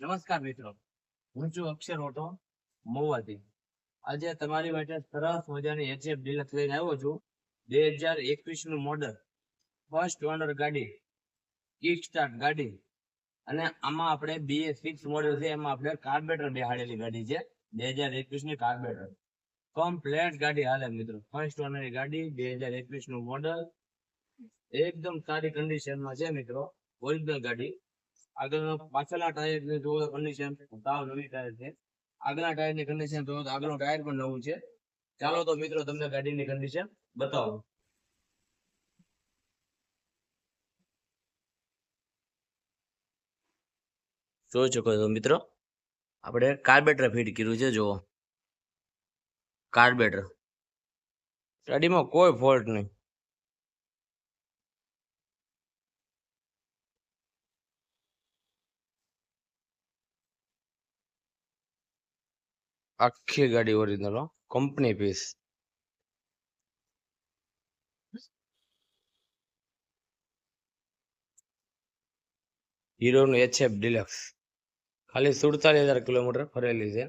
નમસ્કાર મિત્રો. હું છું અક્ષર ઓટો મોવાથી આજે તમારી માટે સરસ મજાની એચએફ ડિલક્સ લઈને આવ્યો છું. બે હજાર એકવીસનું મોડલ ફર્સ્ટ ઓનર ગાડી કિક સ્ટાર્ટ ગાડી. અને આમાં આપણે બીએ સિક્સ મોડલ છે, એમાં આપણે કાર્બેટર બેહાડેલી ગાડી છે, બે હજાર એકવીસની કાર્બેટર કમ્પ્લેટ ગાડી હાલે મિત્રો. ફર્સ્ટ ઓનર ગાડી, બે હજાર એકવીસનું મોડલ એકદમ સારી કન્ડિશનમાં છે મિત્રો. ઓરિજિનલ ગાડી. આગળ પાછળના ટાયરની જોવો કન્ડિશન સાવ નવી ટાયર છે. આગળના ટાયરની કન્ડિશન જોવો તો આગળનું ટાયર પણ નવું છે. ચાલો તો મિત્રો તમને ગાડીની કન્ડિશન બતાવો. જોઈ શકો છો મિત્રો, આપણે કાર્બેટર ફિટ કર્યું છે, જુઓ. કાર્બેટર ગાડીમાં કોઈ ફોલ્ટ નહીં. આખી ગાડી ઓરિજિનલ કંપની પીસ હીરોનું એચએફ ડિલક્સ ખાલી સુડતાલીસ હજાર કિલોમીટર ફરેલી છે.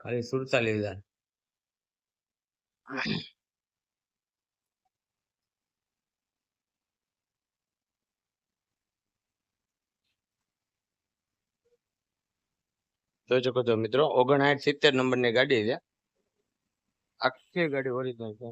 ખાલી સુડતાલીસ હજાર. જોઈ શકો છો મિત્રો. ઓગણસાઠ સિત્તેર નંબરની ગાડી છે. આખી ગાડી ઓરિજિનલ છે.